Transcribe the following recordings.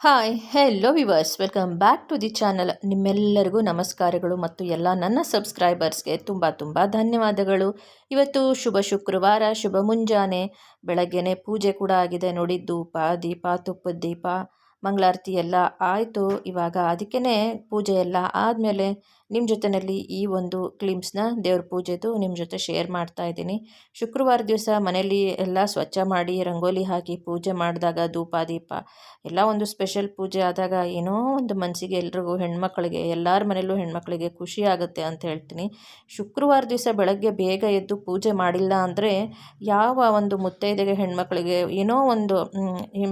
Hi hello viewers welcome back to the channel ನಿಮ್ಮೆಲ್ಲರಿಗೂ ನಮಸ್ಕಾರಗಳು ಮತ್ತು ಎಲ್ಲ ನನ್ನ ಸಬ್ಸ್ಕ್ರೈಬರ್ಸ್ಗೆ ತುಂಬ ತುಂಬ ಧನ್ಯವಾದಗಳು. ಇವತ್ತು ಶುಭ ಶುಕ್ರವಾರ, ಶುಭ ಮುಂಜಾನೆ. ಬೆಳಗ್ಗೆನೆ ಪೂಜೆ ಕೂಡ ಆಗಿದೆ. ನೋಡಿ ಧೂಪ ದೀಪ, ತುಪ್ಪದ ದೀಪ, ಮಂಗಳಾರತಿ ಎಲ್ಲ ಆಯಿತು. ಇವಾಗ ಅದಕ್ಕೇ ಪೂಜೆ ಎಲ್ಲ ಆದಮೇಲೆ ನಿಮ್ಮ ಜೊತೆಯಲ್ಲಿ ಈ ಒಂದು ಕ್ಲಿಮ್ಸ್ನ ದೇವ್ರ ಪೂಜೆದು ನಿಮ್ಮ ಜೊತೆ ಶೇರ್ ಮಾಡ್ತಾ ಇದ್ದೀನಿ. ಶುಕ್ರವಾರ ದಿವಸ ಮನೆಯಲ್ಲಿ ಎಲ್ಲ ಸ್ವಚ್ಛ ಮಾಡಿ ರಂಗೋಲಿ ಹಾಕಿ ಪೂಜೆ ಮಾಡಿದಾಗ ಧೂಪ, ದೀಪ, ಎಲ್ಲ ಒಂದು ಸ್ಪೆಷಲ್ ಪೂಜೆ ಆದಾಗ ಏನೋ ಒಂದು ಮನಸ್ಸಿಗೆ ಎಲ್ರಿಗೂ ಹೆಣ್ಮಕ್ಳಿಗೆ, ಎಲ್ಲರ ಮನೆಯಲ್ಲೂ ಹೆಣ್ಮಕ್ಳಿಗೆ ಖುಷಿ ಆಗುತ್ತೆ ಅಂತ ಹೇಳ್ತೀನಿ. ಶುಕ್ರವಾರ ದಿವಸ ಬೆಳಗ್ಗೆ ಬೇಗ ಎದ್ದು ಪೂಜೆ ಮಾಡಿಲ್ಲ ಅಂದರೆ ಯಾವ ಒಂದು ಮುತ್ತೈದೆಗೆ ಹೆಣ್ಮಕ್ಳಿಗೆ ಏನೋ ಒಂದು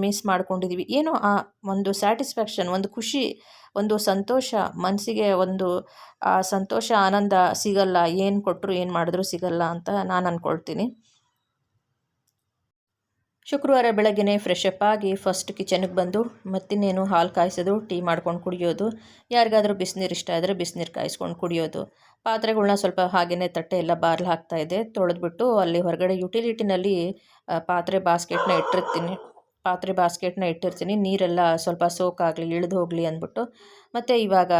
ಮಿಸ್ ಮಾಡ್ಕೊಂಡಿದ್ದೀವಿ ಏನೋ ಆ ಒಂದು ಸ್ಯಾಟಿಸ್ಫ್ಯಾಕ್ಷನ್ ಒಂದು ಖುಷಿ ಒಂದು ಸಂತೋಷ ಮನಸ್ಸಿಗೆ ಒಂದು ಸಂತೋಷ, ಆನಂದ ಸಿಗಲ್ಲ. ಏನು ಕೊಟ್ಟರು ಏನು ಮಾಡಿದ್ರು ಸಿಗಲ್ಲ ಅಂತ ನಾನು ಅಂದ್ಕೊಳ್ತೀನಿ ಶುಕ್ರವಾರ ಬೆಳಗ್ಗೆ ಫ್ರೆಶ್ ಅಪ್ ಆಗಿ ಫಸ್ಟ್ ಕಿಚನ್ಗೆ ಬಂದು ಮತ್ತಿನ್ನೇನು ಹಾಲು ಕಾಯಿಸೋದು, ಟೀ ಮಾಡ್ಕೊಂಡು ಕುಡಿಯೋದು, ಯಾರಿಗಾದರೂ ಬಿಸಿನೀರು ಇಷ್ಟ ಆದರೆ ಬಿಸಿನೀರು ಕಾಯಿಸ್ಕೊಂಡು ಕುಡಿಯೋದು. ಪಾತ್ರೆಗಳನ್ನ ಸ್ವಲ್ಪ ಹಾಗೆಯೇ ತಟ್ಟೆ ಎಲ್ಲ ಬಾರ್ಲು ಹಾಕ್ತಾಯಿದ್ದೆ ತೊಳೆದ್ಬಿಟ್ಟು ಅಲ್ಲಿ ಹೊರಗಡೆ ಯುಟಿಲಿಟಿನಲ್ಲಿ ಪಾತ್ರೆ ಬಾಸ್ಕೆಟ್ನ ಇಟ್ಟಿರ್ತೀನಿ. ಪಾತ್ರೆ ಬಾಸ್ಕೆಟ್ನ ಇಟ್ಟಿರ್ತೀನಿ. ನೀರೆಲ್ಲ ಸ್ವಲ್ಪ ಸೋಕಾಗಲಿ ಇಳಿದು ಹೋಗಲಿ ಅಂದ್ಬಿಟ್ಟು. ಮತ್ತು ಇವಾಗ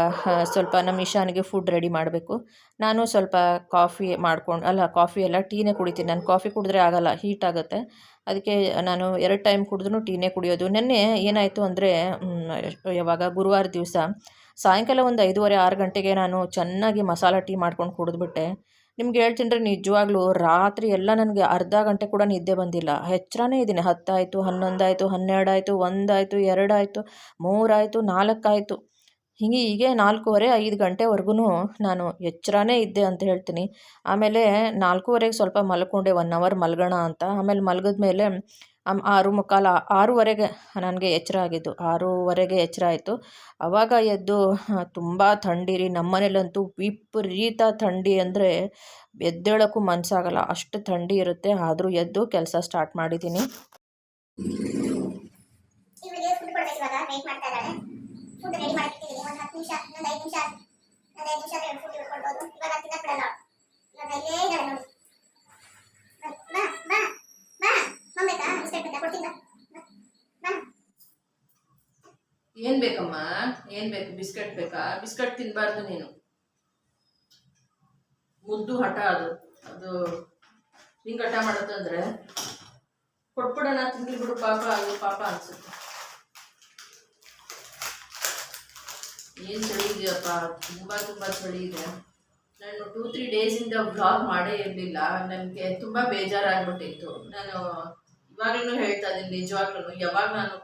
ಸ್ವಲ್ಪ ನಮ್ಮ ಇಶಾನಿಗೆ ಫುಡ್ ರೆಡಿ ಮಾಡಬೇಕು. ನಾನು ಸ್ವಲ್ಪ ಕಾಫಿ ಮಾಡ್ಕೊಂಡು, ಅಲ್ಲ ಕಾಫಿ ಎಲ್ಲ ಟೀನೇ ಕುಡಿತೀನಿ. ನಾನು ಕಾಫಿ ಕುಡಿದ್ರೆ ಆಗಲ್ಲ ಹೀಟ್ ಆಗುತ್ತೆ. ಅದಕ್ಕೆ ನಾನು ಎರಡು ಟೈಮ್ ಕುಡಿದ್ರೂ ಟೀನೇ ಕುಡಿಯೋದು. ನೆನ್ನೆ ಏನಾಯಿತು ಅಂದರೆ ಯಾವಾಗ ಗುರುವಾರ ದಿವಸ ಸಾಯಂಕಾಲ ಒಂದು ಐದೂವರೆ, ಆರು ಗಂಟೆಗೆ ನಾನು ಚೆನ್ನಾಗಿ ಮಸಾಲ ಟೀ ಮಾಡ್ಕೊಂಡು ಕುಡಿದ್ಬಿಟ್ಟೆ. ನಿಮ್ಗೆ ಹೇಳ್ತೀನಿ ನಿಜವಾಗ್ಲೂ ರಾತ್ರಿ ಎಲ್ಲ ನನಗೆ ಅರ್ಧ ಗಂಟೆ ಕೂಡ ನಿದ್ದೆ ಬಂದಿಲ್ಲ. ಹೆಚ್ಚರನೇ ಇದ್ದೀನಿ ಹತ್ತಾಯಿತು, ಹನ್ನೊಂದಾಯಿತು, ಹನ್ನೆರಡಾಯಿತು, ಒಂದಾಯಿತು, ಎರಡಾಯಿತು, ಮೂರಾಯಿತು, ನಾಲ್ಕಾಯಿತು. ಹೀಗೆ ಹೀಗೆ ನಾಲ್ಕೂವರೆ, ಐದು ಗಂಟೆವರೆಗೂ ನಾನು ಎಚ್ಚರನೇ ಇದ್ದೆ ಅಂತ ಹೇಳ್ತೀನಿ. ಆಮೇಲೆ ನಾಲ್ಕೂವರೆಗೆ ಸ್ವಲ್ಪ ಮಲ್ಕೊಂಡೆ, ಒನ್ ಅವರ್ ಮಲ್ಗೋಣ ಅಂತ. ಆಮೇಲೆ ಮಲಗಿದ ಮೇಲೆ ಆರು ಮುಕ್ಕಾಲು, ಆರೂವರೆಗೆ ನನಗೆ ಎಚ್ಚರ ಆಗಿದ್ದು. ಆರೂವರೆಗೆ ಎಚ್ಚರ ಆಯಿತು. ಆವಾಗ ಎದ್ದು ತುಂಬ ಥಂಡಿ ರೀ ನಮ್ಮ ಮನೇಲಂತೂ ವಿಪರೀತ ಥಂಡಿ ಅಂದರೆ ಎದ್ದೇಳೋಕ್ಕೂ ಮನಸ್ಸಾಗಲ್ಲ ಅಷ್ಟು ಥಂಡಿ ಇರುತ್ತೆ. ಆದರೂ ಎದ್ದು ಕೆಲಸ ಸ್ಟಾರ್ಟ್ ಮಾಡಿದ್ದೀನಿ. ಏನು ಬೇಕಮ್ಮ? ಏನ್ ಬೇಕು? ಬಿಸ್ಕೆಟ್ ಬೇಕಾ? ಬಿಸ್ಕೆಟ್ ತಿನ್ಬಾರ್ದು ನೀನು. ಮುದ್ದು ಹಠ ಅದು. ಅದು ಹಿಂಗ್ ಹಠ ಮಾಡತ್ತಂದ್ರೆ ಕೊಟ್ಬಿಡೋಣ ತಿಂದ್ರಿ ಬಿಡು ಪಾಪ, ಅದು ಪಾಪ ಅನ್ಸುತ್ತೆ. ಏನ್ ಚಳಿ ಇದೆಯಪ್ಪ? ತುಂಬಾ ತುಂಬಾ ಚಳಿ ಇದೆ. ನಾನು ಟೂ ತ್ರೀ ಡೇಸಿಂದ ಬ್ಲಾಗ್ ಮಾಡೇ ಇರಲಿಲ್ಲ. ನನಗೆ ತುಂಬ ಬೇಜಾರಾಗ್ಬಿಟ್ಟಿತ್ತು. ನಾನು ಇವಾಗಲೂ ಹೇಳ್ತಾ ಇದ್ದೀನಿ ನಿಜವಾಗ್ಲೂ ಯಾವಾಗ ನಾನು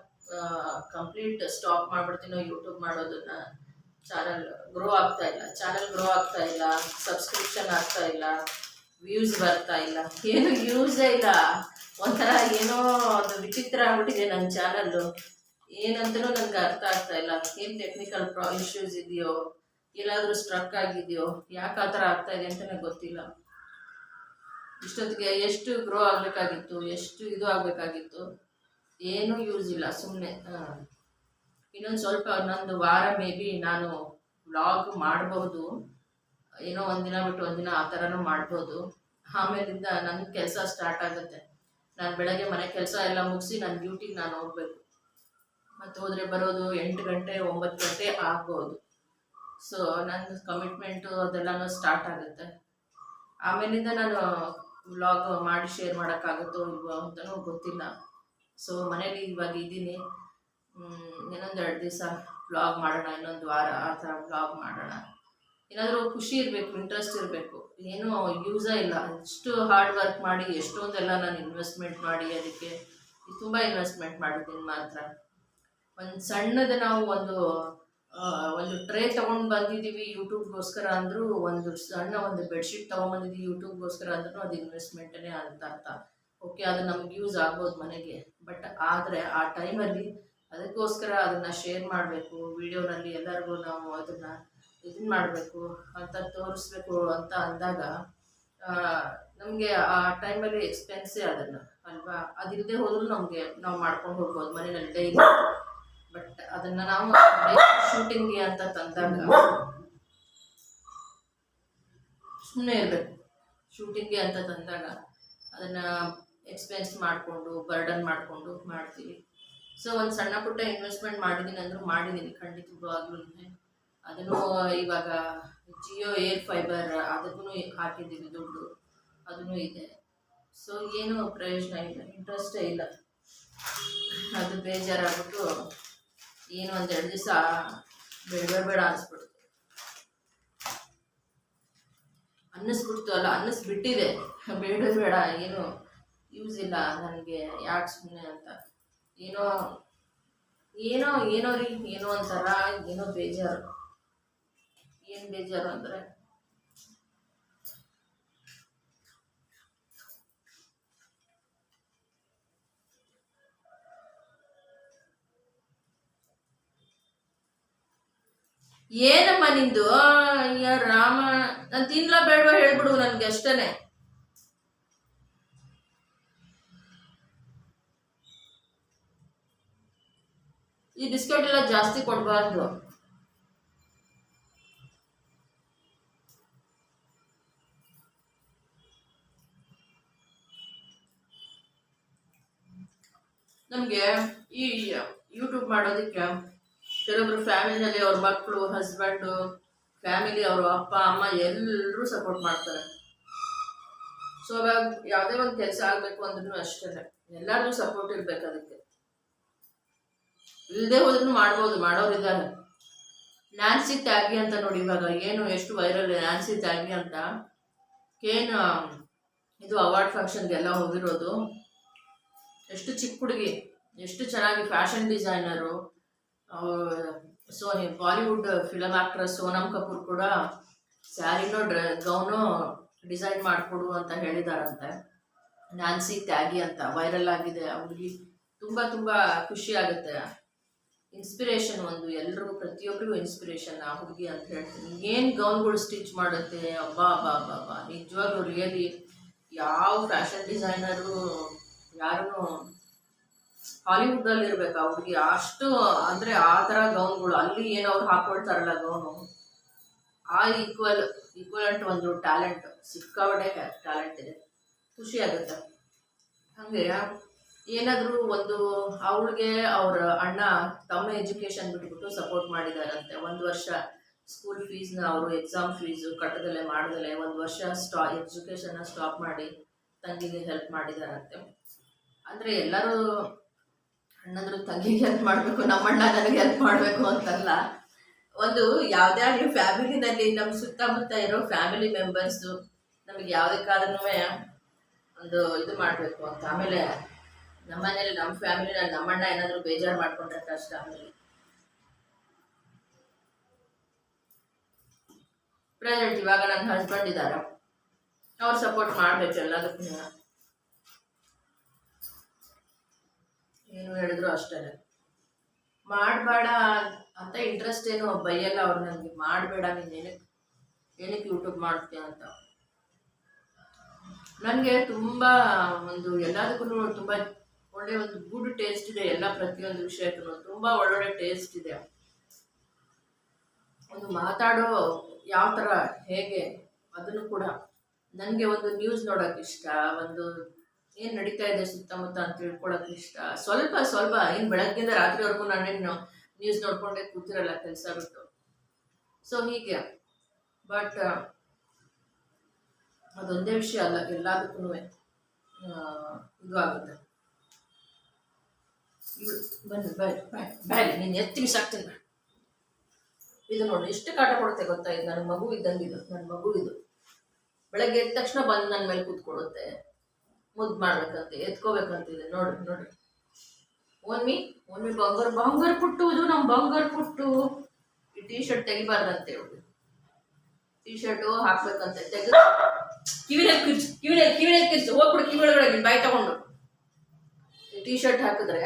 ಕಂಪ್ಲೀಟ್ ಸ್ಟಾಪ್ ಮಾಡ್ಬಿಡ್ತೀನೋ ಯೂಟ್ಯೂಬ್ ಮಾಡೋದನ್ನ ಚಾನಲ್ ಗ್ರೋ ಆಗ್ತಾ ಇಲ್ಲ ಚಾನಲ್ ಗ್ರೋ ಆಗ್ತಾ ಇಲ್ಲ ಸಬ್ಸ್ಕ್ರಿಪ್ಷನ್ ಆಗ್ತಾ ಇಲ್ಲ ವ್ಯೂಸ್ ಬರ್ತಾ ಇಲ್ಲ. ಏನು ಯೂಸೇ ಇಲ್ಲ. ಒಂಥರ ಏನೋ ಅದು ವಿಚಿತ್ರ ಆಗ್ಬಿಟ್ಟಿದೆ ನನ್ನ ಚಾನಲ್ಲು ಏನಂತಲೂ ನನಗೆ ಅರ್ಥ ಆಗ್ತಾ ಇಲ್ಲ. ಏನು ಟೆಕ್ನಿಕಲ್ ಪ್ರಾ ಇಶ್ಯೂಸ್ ಇದೆಯೋ ಎಲ್ಲಾದರೂ ಸ್ಟ್ರಕ್ ಆಗಿದೆಯೋ, ಯಾಕೆ ಆ ಥರ ಆಗ್ತಾ ಇದೆ ಅಂತ ಗೊತ್ತಿಲ್ಲ. ಇಷ್ಟೊತ್ತಿಗೆ ಎಷ್ಟು ಗ್ರೋ ಆಗಬೇಕಾಗಿತ್ತು, ಎಷ್ಟು ಇದು ಆಗಬೇಕಾಗಿತ್ತು, ಏನೂ ಯೂಸ್ ಇಲ್ಲ ಸುಮ್ಮನೆ ಇನ್ನೊಂದು ಸ್ವಲ್ಪ, ನಂದು ವಾರ ಮೇ ಬಿ ನಾನು ವ್ಲಾಗ್ ಮಾಡಬಹುದು ಏನೋ ಒಂದಿನ ಬಿಟ್ಟು ಒಂದಿನ ಆ ಥರನೂ ಮಾಡ್ಬೋದು. ಆಮೇಲಿಂದ ನನ್ನ ಕೆಲಸ ಸ್ಟಾರ್ಟ್ ಆಗುತ್ತೆ. ನಾನು ಬೆಳಗ್ಗೆ ಮನೆ ಕೆಲಸ ಎಲ್ಲ ಮುಗಿಸಿ ನನ್ನ ಡ್ಯೂಟಿಗೆ ನಾನು ಹೋಗ್ಬೇಕು. ಮತ್ತು ಹೋದರೆ ಬರೋದು ಎಂಟು ಗಂಟೆ, ಒಂಬತ್ತು ಗಂಟೆ ಆಗ್ಬೋದು. ಸೊ ನನ್ನ ಕಮಿಟ್ಮೆಂಟು ಅದೆಲ್ಲನೂ ಸ್ಟಾರ್ಟ್ ಆಗುತ್ತೆ. ಆಮೇಲಿಂದ ನಾನು ವ್ಲಾಗ್ ಮಾಡಿ ಶೇರ್ ಮಾಡೋಕ್ಕಾಗುತ್ತೋ ಇಲ್ವೋ ಅಂತಲೂ ಗೊತ್ತಿಲ್ಲ. ಸೊ ಮನೇಲಿ ಇವಾಗ ಇದ್ದೀನಿ. ಇನ್ನೊಂದು ಎರಡು ದಿವಸ ವ್ಲಾಗ್ ಮಾಡೋಣ, ಇನ್ನೊಂದು ವಾರ ಆ ಥರ ವ್ಲಾಗ್ ಮಾಡೋಣ. ಏನಾದರೂ ಖುಷಿ ಇರಬೇಕು ಇಂಟ್ರೆಸ್ಟ್ ಇರಬೇಕು. ಏನೂ ಯೂಸೇ ಇಲ್ಲ. ಎಷ್ಟು ಹಾರ್ಡ್ ವರ್ಕ್ ಮಾಡಿ, ಎಷ್ಟೊಂದೆಲ್ಲ ನಾನು ಇನ್ವೆಸ್ಟ್ಮೆಂಟ್ ಮಾಡಿ ಅದಕ್ಕೆ. ತುಂಬ ಇನ್ವೆಸ್ಟ್ಮೆಂಟ್ ಮಾಡಿದ್ದೀನಿ ಮಾತ್ರ. ಒಂದು ಸಣ್ಣದು ನಾವು ಒಂದು ಒಂದು ಟ್ರೇ ತಗೊಂಡು ಬಂದಿದ್ದೀವಿ ಯೂಟ್ಯೂಬ್ಗೋಸ್ಕರ ಅಂದರೂ, ಒಂದು ಸಣ್ಣ ಒಂದು ಬೆಡ್ಶೀಟ್ ತೊಗೊಂಬಂದಿದ್ದೀವಿ ಯೂಟ್ಯೂಬ್ಗೋಸ್ಕರ ಅಂದ್ರೂ ಅದು ಇನ್ವೆಸ್ಟ್ಮೆಂಟೇ ಅಂತ ಅರ್ಥ. ಓಕೆ ಅದು ನಮ್ಗೆ ಯೂಸ್ ಆಗ್ಬೋದು ಮನೆಗೆ. ಬಟ್ ಆದರೆ ಆ ಟೈಮಲ್ಲಿ ಅದಕ್ಕೋಸ್ಕರ ಅದನ್ನು ಶೇರ್ ಮಾಡಬೇಕು ವಿಡಿಯೋನಲ್ಲಿ ಎಲ್ಲರಿಗೂ ನಾವು ಅದನ್ನು ಇದನ್ನ ಮಾಡಬೇಕು, ಅಂತ ತೋರಿಸ್ಬೇಕು ಅಂತ ಅಂದಾಗ ನಮಗೆ ಆ ಟೈಮಲ್ಲಿ ಎಕ್ಸ್ಪೆನ್ಸೇ ಅದನ್ನು, ಅಲ್ವಾ? ಅದಿಲ್ಲದೆ ಹೋದರೂ ನಮಗೆ ನಾವು ಮಾಡ್ಕೊಂಡು ಹೋಗ್ಬೋದು ಮನೆಯಲ್ಲಿ ಡೈಲಿ ಬಟ್ ಅದನ್ನ ನಾವು ಶೂಟಿಂಗ್ಗೆ ಅಂತ ತಂದಾಗ ಸುಮ್ಮನೆ ಇರಬೇಕು. ಶೂಟಿಂಗ್ಗೆ ಅಂತ ತಂದಾಗ ಅದನ್ನ ಎಕ್ಸ್ಪೆನ್ಸ್ ಮಾಡಿಕೊಂಡು ಬರ್ಡನ್ ಮಾಡಿಕೊಂಡು ಮಾಡ್ತೀವಿ. ಸೊ ಒಂದು ಸಣ್ಣ ಪುಟ್ಟ ಇನ್ವೆಸ್ಟ್ಮೆಂಟ್ ಮಾಡಿದ್ದೀನಿ ಅಂದರೂ ಮಾಡಿದ್ದೀನಿ ಖಂಡಿತವಾಗ್ಲೂ. ಅದನ್ನು ಇವಾಗ ಜಿಯೋ ಏರ್ ಫೈಬರ್ ಅದಕ್ಕೂ ಹಾಕಿದ್ದೀನಿ ದುಡ್ಡು. ಅದನ್ನು ಇದೆ. ಸೊ ಏನೂ ಪ್ರಯೋಜನ ಇಲ್ಲ ಇಂಟ್ರೆಸ್ಟೇ ಇಲ್ಲ. ಅದು ಬೇಜಾರಾಗ್ಬಿಟ್ಟು ಏನು ಎರಡು ದಿವಸ ಬೇಡ ಬೇಡ ಅನಿಸ್ಬಿಡ್ತು. ಅನ್ನಿಸ್ಬಿಡ್ತು ಅಲ್ಲ ಅನ್ನಿಸ್ಬಿಟ್ಟಿದೆ ಬೇಡ ಬೇಡ, ಏನು ಯೂಸ್ ಇಲ್ಲ ನನಗೆ, ಯಾಕೆ ಸುಮ್ಮನೆ ಅಂತ. ಏನೋ ಏನೋ ಏನೋ ರೀ, ಏನೋ ಒಂಥರ, ಏನೋ ಬೇಜಾರು. ಏನು ಬೇಜಾರು ಅಂದರೆ ಏನಮ್ಮ ನಿಂದು? ಅಯ್ಯ ರಾಮ. ನಾನು ತಿನ್ಲಾ ಬೇಡವಾ ಹೇಳ್ಬಿಡು ನನ್ಗೆ ಅಷ್ಟೇನೆ. ಈ ಬಿಸ್ಕೆಟ್ ಎಲ್ಲ ಜಾಸ್ತಿ ಕೊಡ್ಬಾರ್ದು. ನಮಗೆ ಈ ಯೂಟ್ಯೂಬ್ ಮಾಡೋದಕ್ಕೆ ಕೆಲವೊಬ್ರು ಫ್ಯಾಮಿಲಿನಲ್ಲಿ ಅವ್ರ ಮಕ್ಕಳು ಹಸ್ಬೆಂಡು ಫ್ಯಾಮಿಲಿ ಅವರು ಅಪ್ಪ, ಅಮ್ಮ ಎಲ್ಲರೂ ಸಪೋರ್ಟ್ ಮಾಡ್ತಾರೆ. ಸೊ ಅವಾಗ ಯಾವುದೇ ಒಂದು ಕೆಲಸ ಆಗಬೇಕು ಅಂದ್ರೂ ಅಷ್ಟೇ ಎಲ್ಲರಿಗೂ ಸಪೋರ್ಟ್ ಇರಬೇಕು ಅದಕ್ಕೆ. ಇಲ್ಲದೆ ಹೋದ್ರೂ ಮಾಡ್ಬೋದು ಮಾಡೋರಿದ್ದಾರೆ ನ್ಯಾನ್ಸಿ ತ್ಯಾಗಿ ಅಂತ ನೋಡಿ ಇವಾಗ, ಏನು ಎಷ್ಟು ವೈರಲ್ ನ್ಯಾನ್ಸಿ ತ್ಯಾಗಿ ಅಂತ. ಏನು ಇದು ಅವಾರ್ಡ್ ಫಂಕ್ಷನ್ಗೆಲ್ಲ ಹೋಗಿರೋದು. ಎಷ್ಟು ಚಿಕ್ಕ ಹುಡುಗಿ, ಎಷ್ಟು ಚೆನ್ನಾಗಿ fashion designer so Bollywood film actress Sonam Kapoor ಕೂಡ ಸ್ಯಾರಿನೋ ಡ್ರ, ಗೌನು ಡಿಸೈನ್ ಮಾಡಿಕೊಡು ಅಂತ ಹೇಳಿದಾರಂತೆ. ನ್ಯಾನ್ಸಿ ತ್ಯಾಗಿ ಅಂತ ವೈರಲ್ ಆಗಿದೆ. ಅವ್ರಿಗೆ ತುಂಬ ತುಂಬ ಖುಷಿ ಆಗುತ್ತೆ. ಇನ್ಸ್ಪಿರೇಷನ್ ಒಂದು ಎಲ್ಲರೂ ಪ್ರತಿಯೊಬ್ಬರಿಗೂ ಇನ್ಸ್ಪಿರೇಷನ್ ಆ ಹುಡುಗಿ ಅಂತ ಹೇಳ್ತೀನಿ. ಏನು ಗೌನ್ಗಳು ಸ್ಟಿಚ್ ಮಾಡುತ್ತೆ? ಅಬ್ಬಾ ಅಬ್ಬಾ ಅಬ್ಬಾ ಅಬ್ಬಾ. ನಿಜವಾಗ್ಲೂ ರಿಯಲಿ ಯಾವ ಫ್ಯಾಷನ್ ಡಿಸೈನರು ಯಾರೂ ಹಾಲಿವುಡ್ನಲ್ಲಿ ಇರ್ಬೇಕು ಆ ಹುಡುಗಿ ಅಷ್ಟು ಅಂದ್ರೆ ಆ ತರ ಗೌನ್ಗಳು, ಅಲ್ಲಿ ಏನೋ ಅವ್ರು ಹಾಕೊಳ್ತಾರಲ್ಲ ಗೌನು. ಆ ಈಕ್ವಲ್ ಈಕ್ವಲೆಂಟ್ ಒಂದು ಟ್ಯಾಲೆಂಟ್ ಸಿಕ್ಕಾಪಟ್ಟೆ ಟ್ಯಾಲೆಂಟ್ ಇದೆ. ಖುಷಿ ಆಗುತ್ತೆ. ಹಾಗೆ, ಏನಾದರೂ ಒಂದು ಅವಳಿಗೆ ಅವ್ರ ಅಣ್ಣ ತಮ್ಮ ಎಜುಕೇಶನ್ ಬಿಟ್ಬಿಟ್ಟು ಸಪೋರ್ಟ್ ಮಾಡಿದಾರಂತೆ. ಒಂದು ವರ್ಷ ಸ್ಕೂಲ್ ಫೀಸ್ನ ಅವರು ಎಕ್ಸಾಮ್ ಫೀಸು ಕಟ್ಟದಲ್ಲೇ ಮಾಡ್ದಲೆ ಒಂದು ವರ್ಷ ಸ್ಟಾ ಎಜುಕೇಷನ್ನ ಸ್ಟಾಪ್ ಮಾಡಿ ತಂಗಿಗೆ ಹೆಲ್ಪ್ ಮಾಡಿದಾರಂತೆ. ಅಂದರೆ ಎಲ್ಲರೂ ಅಣ್ಣಂದ್ರು ತಂಗಿಗೆ ಹೆಲ್ಪ್ ಮಾಡಬೇಕು ನಮ್ಮಣ್ಣ ನನಗೆ ಹೆಲ್ಪ್ ಮಾಡಬೇಕು ಅಂತಲ್ಲ. ಒಂದು ಯಾವುದೇ ಆಗಲಿ ಫ್ಯಾಮಿಲಿನಲ್ಲಿ ನಮ್ಮ ಸುತ್ತಮುತ್ತ ಇರೋ ಫ್ಯಾಮಿಲಿ ಮೆಂಬರ್ಸು ನಮಗೆ ಯಾವುದಕ್ಕಾದ್ರೂ ಒಂದು ಇದು ಮಾಡಬೇಕು ಅಂತ. ಆಮೇಲೆ ನಮ್ಮ ಮನೇಲಿ ನಮ್ಮ ಫ್ಯಾಮಿಲಿನಲ್ಲಿ ನಮ್ಮಣ್ಣ ಏನಾದರೂ ಬೇಜಾರು ಮಾಡ್ಕೊಂಡ್ರೆ ಕಷ್ಟ ಆಮೇಲೆ. ಪ್ರೆಸೆಂಟ್ ಇವಾಗ ನನ್ನ ಹಸ್ಬೆಂಡ್ ಇದ್ದಾರೆ ಅವ್ರು ಸಪೋರ್ಟ್ ಮಾಡಬೇಕು ಎಲ್ಲದಕ್ಕೂ. ಏನು ಹೇಳಿದ್ರು ಅಷ್ಟೇ ಮಾಡಬೇಡ ಅಂತ ಇಂಟ್ರೆಸ್ಟ್ ಏನು ಬೈಯಲ್ಲ ಅವ್ರು ನನಗೆ. ಮಾಡಬೇಡ, ನೀನು ಏನಕ್ಕೆ ಯೂಟ್ಯೂಬ್ ಮಾಡ್ತೀಯ ಅಂತ. ನನಗೆ ತುಂಬ ಒಂದು ಎಲ್ಲದಕ್ಕೂ ತುಂಬ ಒಳ್ಳೆ ಒಂದು ಗುಡ್ ಟೇಸ್ಟ್ ಇದೆ ಎಲ್ಲ ಪ್ರತಿಯೊಂದು ವಿಷಯಕ್ಕೂ ತುಂಬ ಒಳ್ಳೊಳ್ಳೆ ಟೇಸ್ಟ್ ಇದೆ. ಒಂದು ಮಾತಾಡೋ ಯಾವ ಥರ ಹೇಗೆ, ಅದನ್ನು ಕೂಡ ನನಗೆ ಒಂದು ನ್ಯೂಸ್ ನೋಡೋಕೆ ಇಷ್ಟ. ಒಂದು ಏನು ನಡೀತಾ ಇದೆ ಸುತ್ತಮುತ್ತ ಅಂತ ತಿಳ್ಕೊಳಕ್ ಇಷ್ಟ. ಸ್ವಲ್ಪ ಸ್ವಲ್ಪ ಏನು ಬೆಳಗ್ಗೆಯಿಂದ ರಾತ್ರಿವರೆಗೂ ನಾನೇನು ನ್ಯೂಸ್ ನೋಡ್ಕೊಂಡೆ ಕೂತಿರಲ್ಲ ಕೆಲಸ ಬಿಟ್ಟು. ಸೊ ಹೀಗೆ. ಬಟ್ ಅದೊಂದೇ ವಿಷಯ ಅಲ್ಲ ಎಲ್ಲದಕ್ಕೂ ಇದು ಆಗುತ್ತೆ. ಬನ್ನಿ ಬಾಯ್ ಬಾಯ್ ಬಾಯ್ ನೀನು ಎತ್ತಿ ಬಿಸಾಕ್ತೀನಿ. ಇದು ನೋಡಿ, ಎಷ್ಟು ಕಾಟ ಕೊಡುತ್ತೆ ಗೊತ್ತಾ? ಇದು ನನ್ನ ಮಗು ಇದ್ದಂಗೆ ಇದು, ನನ್ನ ಮಗು ಇದು. ಬೆಳಗ್ಗೆ ಎದ್ದ ತಕ್ಷಣ ಬಂದು ನನ್ನ ಮೇಲೆ ಕೂತ್ಕೊಳ್ಳುತ್ತೆ. ಮುದ್ದು ಮಾಡ್ಬೇಕಂತೆ, ಎತ್ಕೋಬೇಕಂತಿದೆ. ನೋಡ್ರಿ ನೋಡಿ. ಓನ್ಮಿ ಓನ್ಮಿ ಬಂಗಾರ ಬಂಗಾರ ಪುಟ್ಟು ಇದು ನಮ್ಮ ಬಂಗಾರ ಪುಟ್ಟು. ಈ ಟೀ ಶರ್ಟ್ ತೆಗಿಬಾರ್ದಂತೆ ಟೀ ಶರ್ಟು ಹಾಕ್ಬೇಕಂತೆ. ತೆಗೆದು ಕಿವಿನಲ್ಲಿ ಕಿರ್ಚು ಕಿವಿನಲ್ಲಿ ಕಿವಿನಲ್ಲಿ ಕಿರ್ಚು. ಹೋಗ್ಬಿಡು ಕಿವಿ ಬೈ ಬಾಯಿ ತಗೊಂಡು. ಟೀ ಶರ್ಟ್ ಹಾಕಿದ್ರೆ,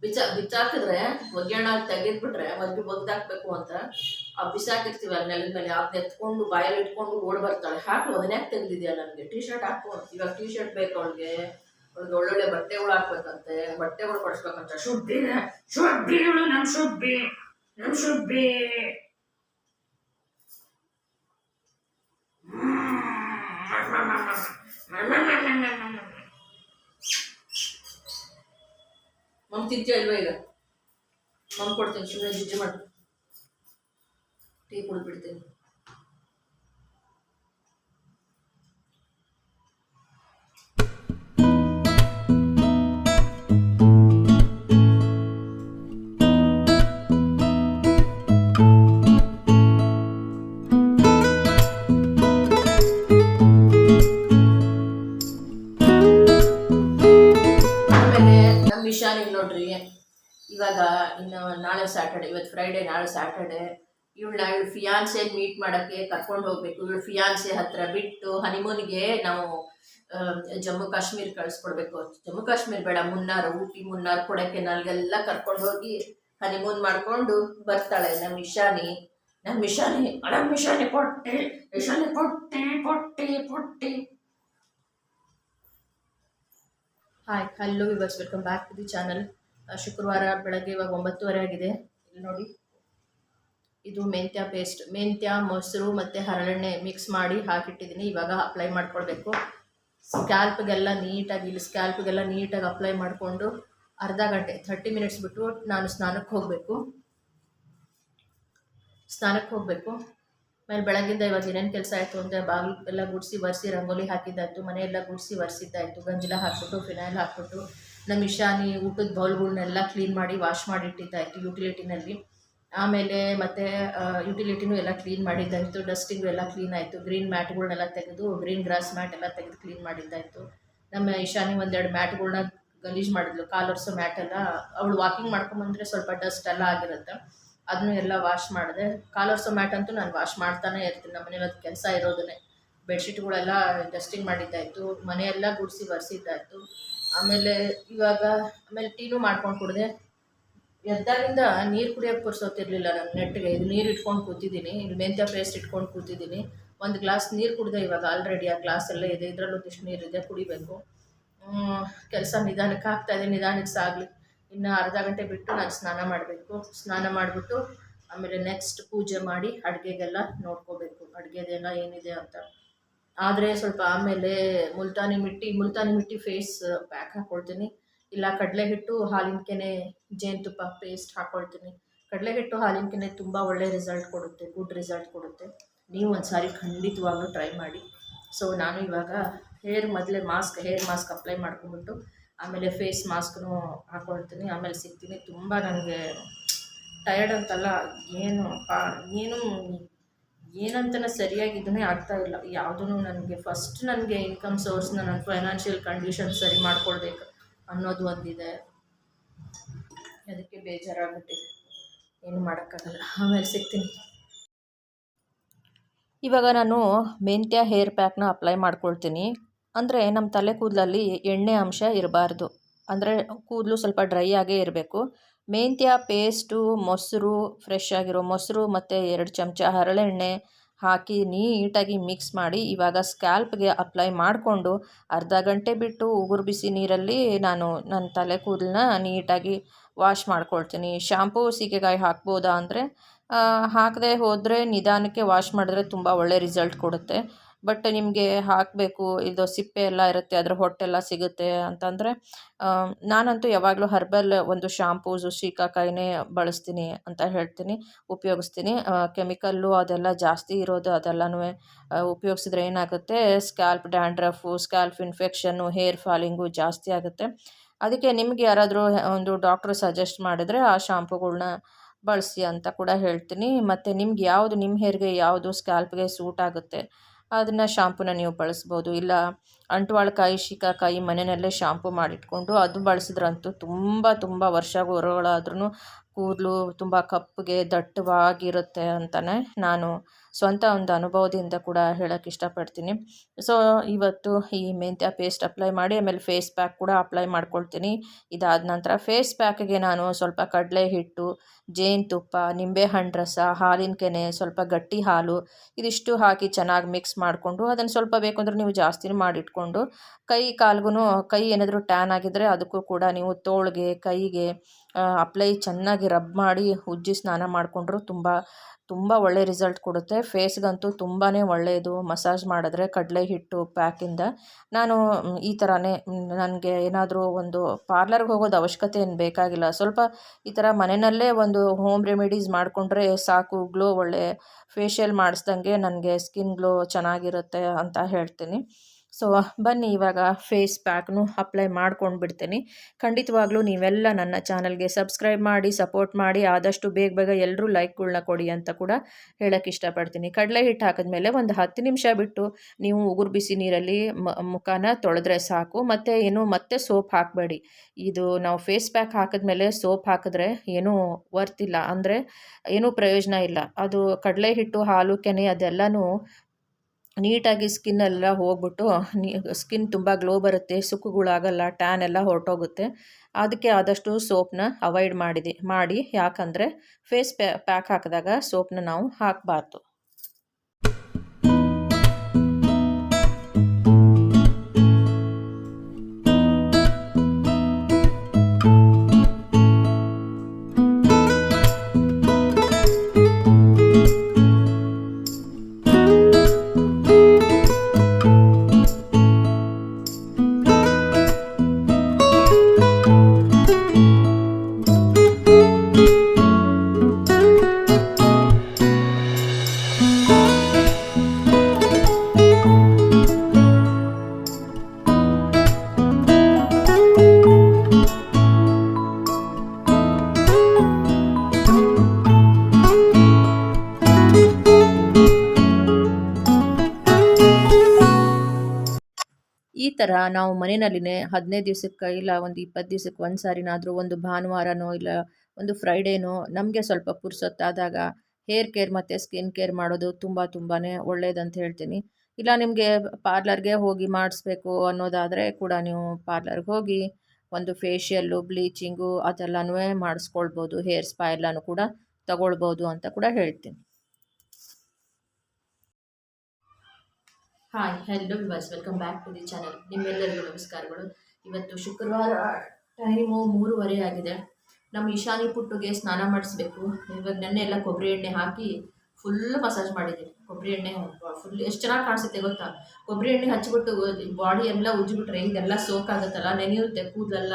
ಬಿಚ್ಚ ಬಿಚ್ಚಾಕಿದ್ರೆ ಒಗ್ಗರಣ ತೆಗೆದ್ಬಿಟ್ರೆ, ಮದ್ವೆ ಒಗ್ದಾಕ್ಬೇಕು ಅಂತ. ಆ ಬಿಸಾಕಿರ್ತೀವಿ ಅಲ್ಲಿ ನೆಲದ ಮೇಲೆ ಅದನ್ನ ಎತ್ಕೊಂಡು, ಬಾಯಲ್ಲಿ ಇಟ್ಕೊಂಡು ಓಡ್ ಬರ್ತಾಳೆ. ಹಾಕು, ಅದನ್ನ ಯಾಕೆ ತೆಗ್ದಿದ್ಯಾ ನನಗೆ? ಟೀ ಶರ್ಟ್ ಹಾಕು. ಇವಾಗ ಟೀ ಶರ್ಟ್ ಬೇಕು ಅವಳಿಗೆ ಅವಳಿಗೆ ಒಳ್ಳೊಳ್ಳೆ ಬಟ್ಟೆಗಳು ಹಾಕ್ಬೇಕಂತೆ. ಬಟ್ಟೆಗಳು ಕೊಡಿಸ್ಬೇಕಂತ. ಶುದ್ಧಿ ಶುದ್ಧಿ ಇವಳು ನಮ್ ಶುದ್ಧಿ ನಮ್ ಶುದ್ಧಿ ಮಮ್ ತಿಂತೀಯ ಇಲ್ವಾ ಈಗ? ಮಮ್ ಕೊಡ್ತೀನಿ ಸುಮ್ಮನೆ ಜಿಜ್ಜು ಮಾಡು. ಟೀ ಕುಡಿದ್ಬಿಡ್ತೀನಿ. ನೋಡ್ರಿ ಇವಾಗ ಇನ್ನು ನಾಳೆ ಸ್ಯಾಟರ್ಡೆ ಇವತ್ತು ಫ್ರೈಡೆ ನಾಳೆ ಸ್ಯಾಟರ್ಡೆ ಇವಳನ್ನ ಇವಳು ಫಿಯಾನ್ಸೆ ಮೀಟ್ ಮಾಡೋಕ್ಕೆ ಕರ್ಕೊಂಡು ಹೋಗ್ಬೇಕು. ಇವಳು ಫಿಯಾನ್ಸೆ ಹತ್ರ ಬಿಟ್ಟು ಹನಿಮೂನ್ಗೆ ನಾವು ಜಮ್ಮು ಕಾಶ್ಮೀರ್ ಕಳಿಸ್ಕೊಡ್ಬೇಕು. ಜಮ್ಮು ಕಾಶ್ಮೀರ್ ಬೇಡ, ಮುನ್ನಾರ್ ಊಟಿ ಮುನ್ನಾರ್ ಕೊಡಕೆನಲ್ಗೆಲ್ಲ ಕರ್ಕೊಂಡು ಹೋಗಿ ಹನಿಮೂನ್ ಮಾಡ್ಕೊಂಡು ಬರ್ತಾಳೆ. ನಮ್ಮ ಇಶಾನಿ ನಮ್ಮ ಇಶಾನಿ ನಮ್ಮ ಇಶಾನಿ ಪೊಟ್ಟಿ ಇಶಾನಿ ಪೊಟ್ಟಿ ಪೊಟ್ಟಿ ಪೊಟ್ಟಿ. Hi hello viewers welcome back to the channel ಶುಕ್ರವಾರ ಬೆಳಗ್ಗೆ ಇವಾಗ ಒಂಬತ್ತುವರೆ ಆಗಿದೆ. ಇಲ್ಲಿ ನೋಡಿ. ಇದು ಮೆಂತ್ಯ ಪೇಸ್ಟ್ ಮೆಂತ್ಯ, ಮೊಸರು ಮತ್ತು ಹರಳೆಣ್ಣೆ ಮಿಕ್ಸ್ ಮಾಡಿ ಹಾಕಿಟ್ಟಿದ್ದೀನಿ. ಇವಾಗ ಅಪ್ಲೈ ಮಾಡ್ಕೊಳ್ಬೇಕು. ಸ್ಕ್ಯಾಲ್ಪ್ಗೆಲ್ಲ ನೀಟಾಗಿ, ಇಲ್ಲಿ ಸ್ಕ್ಯಾಲ್ಪ್ಗೆಲ್ಲ ನೀಟಾಗಿ ಅಪ್ಲೈ ಮಾಡಿಕೊಂಡು ಅರ್ಧ ಗಂಟೆ ಥರ್ಟಿ ಮಿನಿಟ್ಸ್ ಬಿಟ್ಟು ನಾನು ಸ್ನಾನಕ್ಕೆ ಹೋಗಬೇಕು. ಸ್ನಾನಕ್ಕೆ ಹೋಗಬೇಕು. ಆಮೇಲೆ ಬೆಳಗ್ಗಿಂದ ಇವಾಗ ಏನೇನು ಕೆಲಸ ಆಯಿತು ಅಂದರೆ ಬಾಗಿಲು ಎಲ್ಲ ಗುಡಿಸಿ ಒರೆಸಿ, ರಂಗೋಲಿ ಹಾಕಿದ್ದಾಯಿತು, ಮನೆಯೆಲ್ಲ ಗುಡಿಸಿ ಒರೆಸಿದ್ದಾಯಿತು. ಗಂಜಿಲ ಹಾಕ್ಬಿಟ್ಟು ಫಿನೈಲ್ ಹಾಕ್ಬಿಟ್ಟು, ನಮ್ಮ ಇಶಾನಿ ಊಟದ ಬೌಲ್ಗಳನ್ನೆಲ್ಲ ಕ್ಲೀನ್ ಮಾಡಿ ವಾಶ್ ಮಾಡಿ ಇಟ್ಟಿದ್ದಾಯಿತು ಯುಟಿಲಿಟಿನಲ್ಲಿ ಆಮೇಲೆ ಮತ್ತು ಯುಟಿಲಿಟಿನೂ ಎಲ್ಲ ಕ್ಲೀನ್ ಮಾಡಿದ್ದಾಯಿತು ಡಸ್ಟಿಂಗು ಎಲ್ಲ ಕ್ಲೀನ್ ಆಯಿತು ಗ್ರೀನ್ ಮ್ಯಾಟ್ಗಳನ್ನೆಲ್ಲ ತೆಗೆದು ಗ್ರೀನ್ ಗ್ರಾಸ್ ಮ್ಯಾಟ್ ಎಲ್ಲ ತೆಗೆದು ಕ್ಲೀನ್ ಮಾಡಿದ್ದಾಯಿತು. ನಮ್ಮ ಇಶಾನಿ ಒಂದೆರಡು ಮ್ಯಾಟ್ಗಳನ್ನ ಗಲೀಜು ಮಾಡಿದ್ಲು ಕಾಲರ್ಸು ಮ್ಯಾಟ್ ಎಲ್ಲ. ಅವಳು ವಾಕಿಂಗ್ ಮಾಡ್ಕೊಂಬಂದರೆ ಸ್ವಲ್ಪ ಡಸ್ಟ್ ಎಲ್ಲ ಆಗಿರುತ್ತೆ. ಅದನ್ನು ಎಲ್ಲ ವಾಶ್ ಮಾಡಿದೆ. ಕಾಲರ್ಸು ಮ್ಯಾಟ್ ಅಂತೂ ನಾನು ವಾಶ್ ಮಾಡ್ತಾನೆ ಇರ್ತೀನಿ, ನಮ್ಮ ಮನೇಲಿ ಅದು ಕೆಲಸ ಇರೋದನ್ನೇ. ಬೆಡ್ಶೀಟ್ಗಳೆಲ್ಲ ಡಸ್ಟಿಂಗ್ ಮಾಡಿದ್ದಾಯಿತು, ಮನೆಯೆಲ್ಲ ಗುಡಿಸಿ ಒರೆಸಿದ್ದಾಯಿತು ಆಮೇಲೆ ಇವಾಗ, ಆಮೇಲೆ ಟೀನು ಮಾಡ್ಕೊಂಡು ಕುಡಿದೆ. ಎದ್ದಾಗಿಂದ ನೀರು ಕುಡಿಯೋಕ್ಕೆ ಪುರ್ಸೋತಿರ್ಲಿಲ್ಲ ನಾನು ನೆಟ್ಟಿಗೆ ಇದು ನೀರು ಇಟ್ಕೊಂಡು ಕೂತಿದ್ದೀನಿ ಇಲ್ಲಿ ಮೆಂತ್ಯ ಪೇಸ್ಟ್ ಇಟ್ಕೊಂಡು ಕೂತಿದ್ದೀನಿ ಒಂದು ಗ್ಲಾಸ್ ನೀರು ಕುಡಿದೆ ಇವಾಗ ಆಲ್ರೆಡಿ ಆ ಗ್ಲಾಸ್ ಎಲ್ಲ ಇದೆ. ಇದರಲ್ಲೂ ನೀರು ನೀರಿದೆ ಕುಡಿಬೇಕು. ಕೆಲಸ ನಿಧಾನಕ್ಕೆ ಆಗ್ತಾ ಇದೆ. ನಿಧಾನಕ್ಕೆ ಸಾಗಲಿ. ಇನ್ನು ಅರ್ಧ ಗಂಟೆ ಬಿಟ್ಟು ನಾನು ಸ್ನಾನ ಮಾಡಬೇಕು. ಸ್ನಾನ ಮಾಡಿಬಿಟ್ಟು ಆಮೇಲೆ ನೆಕ್ಸ್ಟ್ ಪೂಜೆ ಮಾಡಿ ಅಡುಗೆಗೆಲ್ಲ ನೋಡ್ಕೋಬೇಕು. ಅಡುಗೆದೆಲ್ಲ ಏನಿದೆ ಅಂತ. ಆದರೆ ಸ್ವಲ್ಪ ಆಮೇಲೆ ಮುಲ್ತಾನಿ ಮಿಟ್ಟಿ ಮುಲ್ತಾನಿ ಮಿಟ್ಟಿ ಫೇಸ್ ಪ್ಯಾಕ್ ಹಾಕ್ಕೊಳ್ತೀನಿ ಇಲ್ಲ ಕಡಲೆ ಹಿಟ್ಟು ಹಾಲಿನ ಕೆನೆ ಜೇನುತುಪ್ಪ ಪೇಸ್ಟ್ ಹಾಕ್ಕೊಳ್ತೀನಿ ಕಡಲೆ ಹಿಟ್ಟು ಹಾಲಿನ ಕೆನೆ ತುಂಬ ಒಳ್ಳೆ ರಿಸಲ್ಟ್ ಕೊಡುತ್ತೆ ಗುಡ್ ರಿಸಲ್ಟ್ ಕೊಡುತ್ತೆ. ನೀವು ಒಂದು ಸಾರಿ ಖಂಡಿತವಾಗ್ಲೂ ಟ್ರೈ ಮಾಡಿ. ಸೊ ನಾನು ಇವಾಗ ಹೇರ್ ಮೊದಲೇ ಮಾಸ್ಕ್ ಹೇರ್ ಮಾಸ್ಕ್ ಅಪ್ಲೈ ಮಾಡ್ಕೊಂಬಿಟ್ಟು ಆಮೇಲೆ ಫೇಸ್ ಮಾಸ್ಕ್ನು ಹಾಕ್ಕೊಳ್ತೀನಿ ಆಮೇಲೆ ಸಿಗ್ತೀನಿ. ತುಂಬ ನನಗೆ ಟಯರ್ಡ್ ಅಂತಲ್ಲ, ಏನು ಏನು, ಏನಂತನ ಸರಿಯಾಗಿ ಇದನ್ನೇ ಆಗ್ತಾ ಇಲ್ಲ. ಯಾವುದೂ ನನಗೆ ಫಸ್ಟ್ ನನಗೆ ಇನ್ಕಮ್ ಸೋರ್ಸ್ನ ನನ್ನ ಫೈನಾನ್ಷಿಯಲ್ ಕಂಡೀಷನ್ ಸರಿ ಮಾಡ್ಕೊಳ್ಬೇಕು ಅನ್ನೋದು ಒಂದಿದೆ. ಅದಕ್ಕೆ ಬೇಜಾರಾಗ್ಬಿಟ್ಟಿದೆ. ಏನು ಮಾಡೋಕ್ಕಾಗಲ್ಲ. ಆಮೇಲೆ ಸಿಗ್ತೀನಿ. ಇವಾಗ ನಾನು ಮೆಂತ್ಯ ಹೇರ್ ಪ್ಯಾಕ್ನ ಅಪ್ಲೈ ಮಾಡ್ಕೊಳ್ತೀನಿ. ಅಂದರೆ ನಮ್ಮ ತಲೆ ಕೂದಲಲ್ಲಿ ಎಣ್ಣೆ ಅಂಶ ಇರಬಾರ್ದು. ಅಂದರೆ ಕೂದಲು ಸ್ವಲ್ಪ ಡ್ರೈ ಆಗೇ ಇರಬೇಕು. ಮೆಂತ್ಯ ಪೇಸ್ಟು, ಮೊಸರು, ಫ್ರೆಶ್ ಆಗಿರೋ ಮೊಸರು ಮತ್ತು ಎರಡು ಚಮಚ ಹರಳೆಣ್ಣೆ ಹಾಕಿ ನೀಟಾಗಿ ಮಿಕ್ಸ್ ಮಾಡಿ ಇವಾಗ ಸ್ಕ್ಯಾಲ್ಪ್ಗೆ ಅಪ್ಲೈ ಮಾಡಿಕೊಂಡು ಅರ್ಧ ಗಂಟೆ ಬಿಟ್ಟು ಉಗುರು ಬಿಸಿ ನೀರಲ್ಲಿ ನಾನು ನನ್ನ ತಲೆ ಕೂದಲನ್ನ ನೀಟಾಗಿ ವಾಶ್ ಮಾಡ್ಕೊಳ್ತೀನಿ. ಶ್ಯಾಂಪೂ ಸೀಗೆಕಾಯಿ ಹಾಕ್ಬೋದಾ ಅಂದರೆ ಹಾಕದೆ ಹೋದರೆ ನಿಧಾನಕ್ಕೆ ವಾಶ್ ಮಾಡಿದ್ರೆ ತುಂಬ ಒಳ್ಳೆ ರಿಸಲ್ಟ್ ಕೊಡುತ್ತೆ. ಬಟ್ ನಿಮಗೆ ಹಾಕಬೇಕು ಇದು ಸಿಪ್ಪೆ ಎಲ್ಲ ಇರುತ್ತೆ, ಅದರ ಹೊಟ್ಟೆಲ್ಲ ಸಿಗುತ್ತೆ ಅಂತಂದರೆ ನಾನಂತೂ ಯಾವಾಗಲೂ ಹರ್ಬಲ್ ಒಂದು ಶಾಂಪೂಸು ಶೀಕಾಕಾಯಿನೇ ಬಳಸ್ತೀನಿ ಅಂತ ಹೇಳ್ತೀನಿ, ಉಪಯೋಗಿಸ್ತೀನಿ. ಕೆಮಿಕಲ್ಲು ಅದೆಲ್ಲ ಜಾಸ್ತಿ ಇರೋದು ಅದೆಲ್ಲನೂ ಉಪಯೋಗಿಸಿದ್ರೆ ಏನಾಗುತ್ತೆ, scalp dandruff, scalp infection, hair falling ಜಾಸ್ತಿ ಆಗುತ್ತೆ. ಅದಕ್ಕೆ ನಿಮ್ಗೆ ಯಾರಾದರೂ ಒಂದು ಡಾಕ್ಟ್ರ್ ಸಜೆಸ್ಟ್ ಮಾಡಿದರೆ ಆ ಶಾಂಪುಗಳನ್ನ ಬಳಸಿ ಅಂತ ಕೂಡ ಹೇಳ್ತೀನಿ. ಮತ್ತು ನಿಮ್ಗೆ ಯಾವುದು, ನಿಮ್ಮ ಹೇರ್ಗೆ ಯಾವುದು ಸ್ಕ್ಯಾಲ್ಪ್ಗೆ ಸೂಟ್ ಆಗುತ್ತೆ ಅದನ್ನು ಶಾಂಪೂನ ನೀವು ಬಳಸ್ಬೋದು. ಇಲ್ಲ, ಅಂಟ್ವಾಳಕಾಯಿ, ಶಿಕಾಕಾಯಿ ಮನೆಯಲ್ಲೇ ಶಾಂಪು ಮಾಡಿಟ್ಕೊಂಡು ಅದು ಬಳಸಿದ್ರಂತೂ ತುಂಬ ತುಂಬ ವರ್ಷಗಳಾದ್ರೂ ಕೂದಲು ತುಂಬ ಕಪ್ಪಗೆ ದಟ್ಟವಾಗಿರುತ್ತೆ ಅಂತಲೇ ನಾನು ಸ್ವಂತ ಒಂದು ಅನುಭವದಿಂದ ಕೂಡ ಹೇಳೋಕ್ಕೆ ಇಷ್ಟಪಡ್ತೀನಿ. ಸೊ ಇವತ್ತು ಈ ಮೆಂತ್ಯ ಪೇಸ್ಟ್ ಅಪ್ಲೈ ಮಾಡಿ, ಆಮೇಲೆ ಫೇಸ್ ಪ್ಯಾಕ್ ಕೂಡ ಅಪ್ಲೈ ಮಾಡ್ಕೊಳ್ತೀನಿ. ಇದಾದ ನಂತರ ಫೇಸ್ ಪ್ಯಾಕ್ಗೆ ನಾನು ಸ್ವಲ್ಪ ಕಡಲೆ ಹಿಟ್ಟು ಜೇನುತುಪ್ಪ ನಿಂಬೆಹಣ್ಣು ರಸ, ಹಾಲಿನ ಕೆನೆ, ಸ್ವಲ್ಪ ಗಟ್ಟಿ ಹಾಲು ಇದಿಷ್ಟು ಹಾಕಿ ಚೆನ್ನಾಗಿ ಮಿಕ್ಸ್ ಮಾಡಿಕೊಂಡು ಅದನ್ನು ಸ್ವಲ್ಪ ಬೇಕು ಅಂದರೆ ನೀವು ಜಾಸ್ತಿನೂ ಮಾಡಿಟ್ಕೊಂಡು ಕೈ ಕಾಲ್ಗೂ ಕೈ ಏನಾದರೂ ಟ್ಯಾನ್ ಆಗಿದ್ದರೆ ಅದಕ್ಕೂ ಕೂಡ ನೀವು ತೋಳಿಗೆ, ಕೈಗೆ ಅಪ್ಲೈ ಚೆನ್ನಾಗಿ ರಬ್ ಮಾಡಿ ಉಜ್ಜಿ ಸ್ನಾನ ಮಾಡಿಕೊಂಡ್ರು ತುಂಬ ತುಂಬ ಒಳ್ಳೆ ರಿಸಲ್ಟ್ ಕೊಡುತ್ತೆ. ಫೇಸ್ಗಂತೂ ತುಂಬಾ ಒಳ್ಳೆಯದು. ಮಸಾಜ್ ಮಾಡಿದ್ರೆ ಕಡಲೆ ಹಿಟ್ಟು ಪ್ಯಾಕಿಂದ. ನಾನು ಈ ಥರನೇ ನನಗೆ ಏನಾದರೂ ಒಂದು ಪಾರ್ಲರ್ಗೆ ಹೋಗೋದು ಅವಶ್ಯಕತೆ ಏನು ಬೇಕಾಗಿಲ್ಲ. ಸ್ವಲ್ಪ ಈ ಥರ ಮನೆಯಲ್ಲೇ ಒಂದು ಹೋಮ್ ರೆಮಿಡೀಸ್ ಮಾಡಿಕೊಂಡ್ರೆ ಸಾಕು ಗ್ಲೋ ಒಳ್ಳೆ ಫೇಶಿಯಲ್ ಮಾಡಿಸ್ದಂಗೆ ನನಗೆ ಸ್ಕಿನ್ ಗ್ಲೋ ಚೆನ್ನಾಗಿರುತ್ತೆ ಅಂತ ಹೇಳ್ತೀನಿ. ಸೊ ಬನ್ನಿ, ಇವಾಗ ಫೇಸ್ ಪ್ಯಾಕ್ನು ಅಪ್ಲೈ ಮಾಡ್ಕೊಂಡು ಬಿಡ್ತೀನಿ ಖಂಡಿತವಾಗ್ಲೂ ನೀವೆಲ್ಲ ನನ್ನ ಚಾನಲ್ಗೆ ಸಬ್ಸ್ಕ್ರೈಬ್ ಮಾಡಿ ಸಪೋರ್ಟ್ ಮಾಡಿ, ಆದಷ್ಟು ಬೇಗ ಬೇಗ ಎಲ್ಲರೂ ಲೈಕ್ಗಳನ್ನ ಕೊಡಿ ಅಂತ ಕೂಡ ಹೇಳೋಕ್ಕೆ ಇಷ್ಟಪಡ್ತೀನಿ. ಕಡಲೆ ಹಿಟ್ಟು ಹಾಕಿದ್ಮೇಲೆ ಒಂದು ಹತ್ತು ನಿಮಿಷ ಬಿಟ್ಟು ನೀವು ಉಗುರು ಬಿಸಿ ನೀರಲ್ಲಿ ಮುಖನ ತೊಳೆದ್ರೆ ಸಾಕು. ಮತ್ತು ಏನು, ಮತ್ತೆ ಸೋಪ್ ಹಾಕಬೇಡಿ. ಇದು ನಾವು ಫೇಸ್ ಪ್ಯಾಕ್ ಹಾಕಿದ್ಮೇಲೆ ಸೋಪ್ ಹಾಕಿದ್ರೆ ಏನೂ ವರ್ತಿಲ್ಲ ಅಂದರೆ ಏನೂ ಪ್ರಯೋಜನ ಇಲ್ಲ. ಅದು ಕಡಲೆ ಹಿಟ್ಟು, ಹಾಲು, ಕೆನೆ ಅದೆಲ್ಲನೂ ನೀಟಾಗಿ ಸ್ಕಿನ್ ಎಲ್ಲ ಹೋಗ್ಬಿಟ್ಟು ಸ್ಕಿನ್ ತುಂಬ ಗ್ಲೋ ಬರುತ್ತೆ, ಸುಕ್ಕುಗಳಾಗಲ್ಲ ಟ್ಯಾನ್ ಎಲ್ಲ ಹೊರಟೋಗುತ್ತೆ. ಅದಕ್ಕೆ ಆದಷ್ಟು ಸೋಪ್ನ ಅವಾಯ್ಡ್ ಮಾಡಿದೆ, ಮಾಡಿ. ಯಾಕಂದರೆ ಫೇಸ್ ಪ್ಯಾ ಪ್ಯಾಕ್ ಹಾಕಿದಾಗ ಸೋಪ್ನ ನಾವು ಹಾಕಬಾರ್ದು. ಥರ ನಾವು ಮನೆಯಲ್ಲಿನೇ ಹದಿನೈದು ದಿವಸಕ್ಕೆ ಇಲ್ಲ ಒಂದು ಇಪ್ಪತ್ತು ದಿವ್ಸಕ್ಕೆ ಒಂದು ಸಾರಿನಾದರೂ ಒಂದು ಭಾನುವಾರನೋ ಇಲ್ಲ ಒಂದು ಫ್ರೈಡೇನೋ ನಮಗೆ ಸ್ವಲ್ಪ ಪುರ್ಸೊತ್ತಾದಾಗ ಹೇರ್ ಕೇರ್ ಮತ್ತು ಸ್ಕಿನ್ ಕೇರ್ ಮಾಡೋದು ತುಂಬ ತುಂಬಾ ಒಳ್ಳೆಯದಂತ ಹೇಳ್ತೀನಿ. ಇಲ್ಲ ನಿಮಗೆ ಪಾರ್ಲರ್ಗೆ ಹೋಗಿ ಮಾಡಿಸ್ಬೇಕು ಅನ್ನೋದಾದರೆ ಕೂಡ ನೀವು ಪಾರ್ಲರ್ಗೆ ಹೋಗಿ ಒಂದು ಫೇಶಿಯಲ್ಲು ಬ್ಲೀಚಿಂಗು ಅದೆಲ್ಲನೂ ಮಾಡಿಸ್ಕೊಳ್ಬೋದು ಹೇರ್ ಸ್ಪಾ ಎಲ್ಲನೂ ಕೂಡ ತಗೊಳ್ಬೋದು ಅಂತ ಕೂಡ ಹೇಳ್ತೀನಿ. Hi hello viewers welcome back to the channel ನಿಮ್ಮೆಲ್ಲರಿಗೂ ನಮಸ್ಕಾರಗಳು. ಇವತ್ತು ಶುಕ್ರವಾರ ಟೈಮು ಮೂರುವರೆ ಆಗಿದೆ. ನಮ್ಮ ಈಶಾನಿ ಪುಟ್ಟುಗೆ ಸ್ನಾನ ಮಾಡಿಸ್ಬೇಕು. ಇವಾಗ ನೆನ್ನೆ ಎಲ್ಲ ಕೊಬ್ಬರಿ ಎಣ್ಣೆ ಹಾಕಿ ಫುಲ್ ಮಸಾಜ್ ಮಾಡಿದ್ದೀನಿ. ಕೊಬ್ಬರಿ ಎಣ್ಣೆ ಫುಲ್ ಎಷ್ಟು ಚೆನ್ನಾಗಿ ಕಾಣಿಸುತ್ತೆ ಗೊತ್ತಾ? ಕೊಬ್ಬರಿ ಎಣ್ಣೆ ಹಚ್ಚಿಬಿಟ್ಟು ಬಾಡಿ ಎಲ್ಲ ಉಜ್ಜಿಬಿಟ್ರೆ ಇದೆಲ್ಲ ಸೋಕ್ ಆಗುತ್ತಲ್ಲ, ನೆನೆಯುತ್ತೆ, ಕೂದಲೆಲ್ಲ.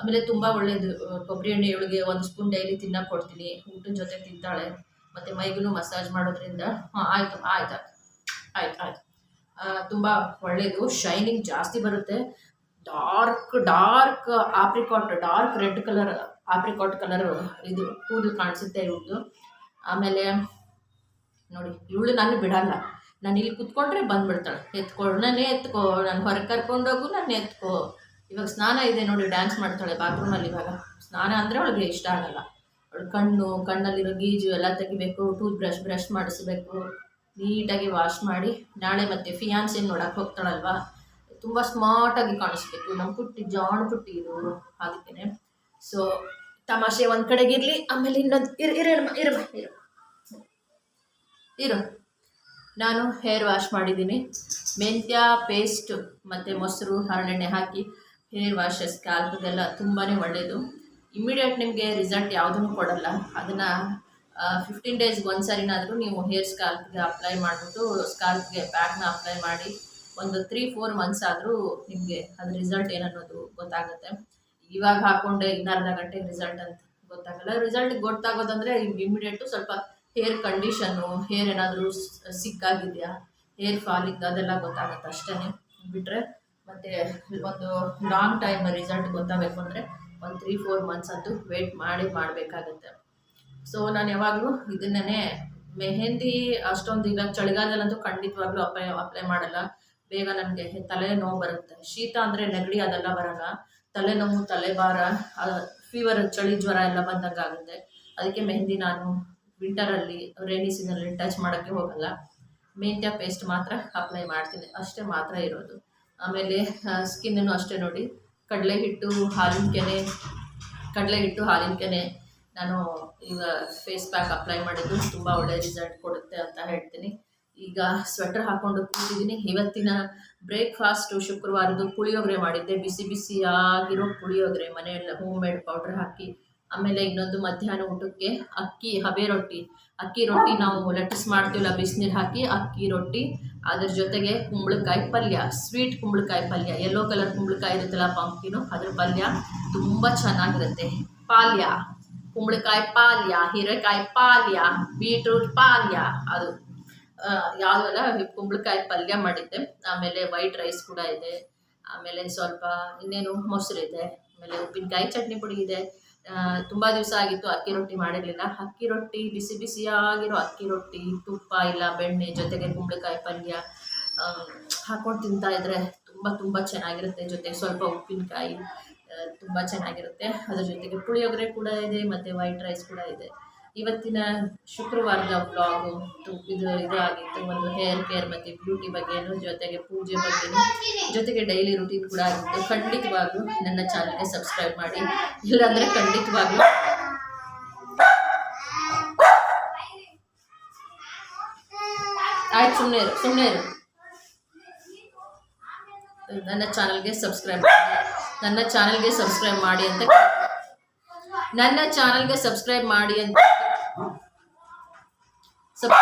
ಆಮೇಲೆ ತುಂಬ ಒಳ್ಳೆಯದು ಕೊಬ್ಬರಿ ಎಣ್ಣೆ ಇವಳಿಗೆ ಒಂದು ಸ್ಪೂನ್ ಡೈಲಿ ತಿನ್ನಕ್ಕೆ ಕೊಡ್ತೀನಿ. ಊಟದ ಜೊತೆ ತಿಂತಾಳೆ. ಮತ್ತು ಮೈಗೂ ಮಸಾಜ್ ಮಾಡೋದ್ರಿಂದ. ಹಾಂ ಆಯಿತು ಆಯ್ತು ಆಯ್ತು ಆಯ್ತು ಆಯ್ತು. ತುಂಬ ಒಳ್ಳೆಯದು ಶೈನಿಂಗ್ ಜಾಸ್ತಿ ಬರುತ್ತೆ. Dark dark apricot dark red colour apricot colour ಇದು ಕೂದಲು ಕಾಣಿಸುತ್ತೆ ಇವ್ರದ್ದು ಆಮೇಲೆ ನೋಡಿ, ಇವಳು ನಾನು ಬಿಡಲ್ಲ. ನಾನು ಇಲ್ಲಿ ಕುತ್ಕೊಂಡ್ರೆ ಬಂದ್ಬಿಡ್ತಾಳೆ. ಎತ್ಕೊ ಎತ್ಕೋ, ನಾನು ಹೊರಗೆ ಕರ್ಕೊಂಡೋಗು ನಾನು ಎತ್ಕೋ. ಇವಾಗ ಸ್ನಾನ ಇದೆ ನೋಡಿ ಡ್ಯಾನ್ಸ್ ಮಾಡ್ತಾಳೆ ಬಾತ್ರೂಮಲ್ಲಿ ಇವಾಗ. ಸ್ನಾನ ಅಂದರೆ ಅವಳಿಗೆ ಇಷ್ಟ ಆಗಲ್ಲ. ಅವಳು ಕಣ್ಣು, ಕಣ್ಣಲ್ಲಿರೋ ಗೀಜು ಎಲ್ಲ ತೆಗಿಬೇಕು ಟೂತ್ ಬ್ರಷ್ ಬ್ರಷ್ ಮಾಡಿಸ್ಬೇಕು. ನೀಟಾಗಿ ವಾಶ್ ಮಾಡಿ, ನಾಳೆ ಮತ್ತೆ ಫಿಯಾನ್ಸಿ ನೋಡಕ್ಕೆ ಹೋಗ್ತಾಳಲ್ವಾ? ತುಂಬ ಸ್ಮಾರ್ಟಾಗಿ ಕಾಣಿಸ್ಬೇಕು. ನಮ್ಮ ಪುಟ್ಟಿ ಜಾಣ್ ಪುಟ್ಟಿ ಇದು ಅದಕ್ಕೇ ಸೊ ತಮಾಷೆ ಒಂದು ಇರ್ಲಿ, ಆಮೇಲೆ ಇನ್ನೊಂದು ಇರು, ಇರ ಇರಮ್ಮ ಇರು ಇರು. ನಾನು ಹೇರ್ ವಾಶ್ ಮಾಡಿದ್ದೀನಿ. ಮೆಂತ್ಯ ಪೇಸ್ಟ್ ಮತ್ತು ಮೊಸರು, ಹರಳೆಣ್ಣೆ ಹಾಕಿ ಹೇರ್ ವಾಶ್ ಸ್ಕ್ಯಾಲ್ಪ್ಗೆಲ್ಲ ತುಂಬಾ ಒಳ್ಳೆಯದು ಇಮ್ಮಿಡಿಯೇಟ್ ನಿಮಗೆ ರಿಸಲ್ಟ್ ಯಾವುದನ್ನು ಕೊಡಲ್ಲ. ಅದನ್ನು ಫಿಫ್ಟೀನ್ ಡೇಸ್ಗೆ ಒಂದು ಸರಿನಾದರೂ ನೀವು ಹೇರ್ ಸ್ಕಾಲ್ಪ್ಗೆ ಅಪ್ಲೈ ಮಾಡಿಬಿಟ್ಟು ಸ್ಕಾಲ್ಪ್ಗೆ ಪ್ಯಾಕ್ನ ಅಪ್ಲೈ ಮಾಡಿ ಒಂದು ತ್ರೀ ಫೋರ್ ಮಂತ್ಸ್ ಆದರೂ ನಿಮಗೆ ಅದ್ರ ರಿಸಲ್ಟ್ ಏನನ್ನೋದು ಗೊತ್ತಾಗುತ್ತೆ. ಇವಾಗ ಹಾಕೊಂಡೆ ಇನ್ನರ್ಧ ಗಂಟೆ ರಿಸಲ್ಟ್ ಅಂತ ಗೊತ್ತಾಗಲ್ಲ. ರಿಸಲ್ಟ್ ಗೊತ್ತಾಗೋದಂದರೆ ಇಮಿಡಿಯೇಟು ಸ್ವಲ್ಪ ಹೇರ್ ಕಂಡೀಷನ್ನು ಹೇರ್ ಏನಾದರೂ ಸಿಕ್ಕಾಗಿದೆಯಾ ಹೇರ್ ಫಾಲಿಂಗ್ ಅದೆಲ್ಲ ಗೊತ್ತಾಗುತ್ತೆ ಅಷ್ಟೇ ಬಿಟ್ಟರೆ ಮತ್ತು ಒಂದು ಲಾಂಗ್ ಟೈಮ್ ರಿಸಲ್ಟ್ ಗೊತ್ತಾಗಬೇಕು ಅಂದರೆ ಒಂದು ತ್ರೀ ಫೋರ್ ಮಂತ್ಸ್ ಅಂತೂ ವೇಟ್ ಮಾಡಿ ಮಾಡಬೇಕಾಗತ್ತೆ. ಸೊ ನಾನು ಯಾವಾಗಲೂ ಇದನ್ನೇ ಮೆಹೆಂದಿ ಅಷ್ಟೊಂದು ಈಗ ಚಳಿಗಾಲದಲ್ಲಂತೂ ಖಂಡಿತವಾಗ್ಲೂ ಅಪ್ಲೈ ಅಪ್ಲೈ ಮಾಡಲ್ಲ. ಬೇಗ ನನಗೆ ತಲೆನೋವು ಬರುತ್ತೆ. ಶೀತ ಅಂದರೆ ನೆಗಡಿ ಅದೆಲ್ಲ ಬರಲ್ಲ. ತಲೆನೋವು ತಲೆಭಾರ ಫೀವರ್ ಚಳಿ ಜ್ವರ ಎಲ್ಲ ಬಂದಂಗೆ ಆಗುತ್ತೆ. ಅದಕ್ಕೆ ಮೆಹಂದಿ ನಾನು ವಿಂಟರಲ್ಲಿ ರೈನಿ ಸೀಸನಲ್ಲಿ ಟಚ್ ಮಾಡೋಕ್ಕೆ ಹೋಗಲ್ಲ. ಮೆಂತ್ಯ ಪೇಸ್ಟ್ ಮಾತ್ರ ಅಪ್ಲೈ ಮಾಡ್ತೀನಿ. ಅಷ್ಟೇ ಮಾತ್ರ ಇರೋದು. ಆಮೇಲೆ ಸ್ಕಿನ್ನೂ ಅಷ್ಟೇ ನೋಡಿ. ಕಡಲೆ ಹಿಟ್ಟು, ಹಾಲಿನ ಕೆನೆ, ಕಡಲೆ ಹಿಟ್ಟು, ಹಾಲಿನ ಕೆನೆ. ನಾನು ಈಗ ಫೇಸ್ ಪ್ಯಾಕ್ ಅಪ್ಲೈ ಮಾಡಿದ್ದು ತುಂಬ ಒಳ್ಳೆಯ ರಿಸಲ್ಟ್ ಕೊಡುತ್ತೆ ಅಂತ ಹೇಳ್ತೀನಿ. ಈಗ ಸ್ವೆಟರ್ ಹಾಕೊಂಡು ಕೂತಿದ್ದೀನಿ ಇವತ್ತಿನ ಬ್ರೇಕ್ಫಾಸ್ಟು ಶುಕ್ರವಾರದ್ದು ಪುಳಿಯೋಗರೆ ಮಾಡಿದ್ದೆ. ಬಿಸಿ ಬಿಸಿ ಆಗಿರೋ ಪುಳಿಯೋಗರೆ, ಮನೆಯಲ್ಲ ಹೋಮ್ ಮೇಡ್ ಪೌಡ್ರ್ ಹಾಕಿ, ಆಮೇಲೆ ಇನ್ನೊಂದು ಮಧ್ಯಾಹ್ನ ಊಟಕ್ಕೆ ಅಕ್ಕಿ, ಹಬೆ ರೊಟ್ಟಿ. ಅಕ್ಕಿ ರೊಟ್ಟಿ ನಾವು ಲಟ್ಟಿಸ್ ಮಾಡ್ತೀವಲ್ಲ, ಬಿಸಿನೀರು ಹಾಕಿ ಅಕ್ಕಿ ರೊಟ್ಟಿ. ಅದ್ರ ಜೊತೆಗೆ ಕುಂಬಳಕಾಯಿ ಪಲ್ಯ ಸ್ವೀಟ್ ಕುಂಬಳಕಾಯಿ ಪಲ್ಯ. ಯೆಲ್ಲೋ ಕಲರ್ ಕುಂಬಳಕಾಯಿ ಇರುತ್ತಲ್ಲ ಪಂಪ್ಕಿನು ಅದ್ರ ಪಲ್ಯ ತುಂಬ ಚೆನ್ನಾಗಿರುತ್ತೆ. ಪಾಲ್ಯ. ಕುಂಬಳಕಾಯಿ ಪಾಲ್ಯ ಹೀರೆಕಾಯಿ ಪಾಲ್ಯ ಬೀಟ್ರೂಟ್ ಪಾಲ್ಯ ಅದು ಯಾವುದೆಲ್ಲ ಕುಂಬಳಕಾಯಿ ಪಲ್ಯ ಮಾಡಿದ್ದೆ ಆಮೇಲೆ ವೈಟ್ ರೈಸ್ ಕೂಡ ಇದೆ ಆಮೇಲೆ ಸ್ವಲ್ಪ ಇನ್ನೇನು ಮೊಸರಿದೆ ಆಮೇಲೆ ಉಪ್ಪಿನಕಾಯಿ ಚಟ್ನಿ ಪುಡಿ ಇದೆ ತುಂಬ ದಿವಸ ಆಗಿತ್ತು ಅಕ್ಕಿ ರೊಟ್ಟಿ ಮಾಡಿರಲಿಲ್ಲ ಅಕ್ಕಿ ರೊಟ್ಟಿ ಬಿಸಿ ಬಿಸಿಯಾಗಿರೋ ಅಕ್ಕಿ ರೊಟ್ಟಿ ತುಪ್ಪ ಇಲ್ಲ ಬೆಣ್ಣೆ ಜೊತೆಗೆ ಕುಂಬಳಕಾಯಿ ಪಲ್ಯ ಹಾಕೊಂಡು ತಿಂತಾ ಇದ್ರೆ ತುಂಬ ತುಂಬ ಚೆನ್ನಾಗಿರುತ್ತೆ ಜೊತೆಗೆ ಸ್ವಲ್ಪ ಉಪ್ಪಿನಕಾಯಿ ತುಂಬ ಚೆನ್ನಾಗಿರುತ್ತೆ. ಅದ್ರ ಜೊತೆಗೆ ಪುಳಿಯೋಗರೆ ಕೂಡ ಇದೆ, ಮತ್ತು ವೈಟ್ ರೈಸ್ ಕೂಡ ಇದೆ. ಇವತ್ತಿನ ಶುಕ್ರವಾರದ ಬ್ಲಾಗು ಇದು ಇದು ಆಗಿತ್ತು ಒಂದು ಹೇರ್ ಕೇರ್ ಮತ್ತು ಬ್ಯೂಟಿ ಬಗ್ಗೆನೂ, ಜೊತೆಗೆ ಪೂಜೆ ಬಗ್ಗೆನೂ, ಜೊತೆಗೆ ಡೈಲಿ ರುಟೀನ್ ಕೂಡ ಆಗಿತ್ತು. ಖಂಡಿತವಾಗ್ಲೂ ನನ್ನ ಚಾನಲ್ಗೆ ಸಬ್ಸ್ಕ್ರೈಬ್ ಮಾಡಿ. ಇಲ್ಲಾಂದರೆ ಖಂಡಿತವಾಗ್ಲೂ ಆಯ್ತು ಸುಮ್ಮನೆ ಸುಮ್ಮನೆ ನನ್ನ ಚಾನಲ್ಗೆ ಸಬ್ಸ್ಕ್ರೈಬ್ ಮಾಡಿ. ನನ್ನ ಚಾನಲ್ಗೆ ಸಬ್ಸ್ಕ್ರೈಬ್ ಮಾಡಿ ಅಂತ ನನ್ನ ಚಾನಲ್ಗೆ ಸಬ್ಸ್ಕ್ರೈಬ್ ಮಾಡಿ ಅಂತ ಸಬ್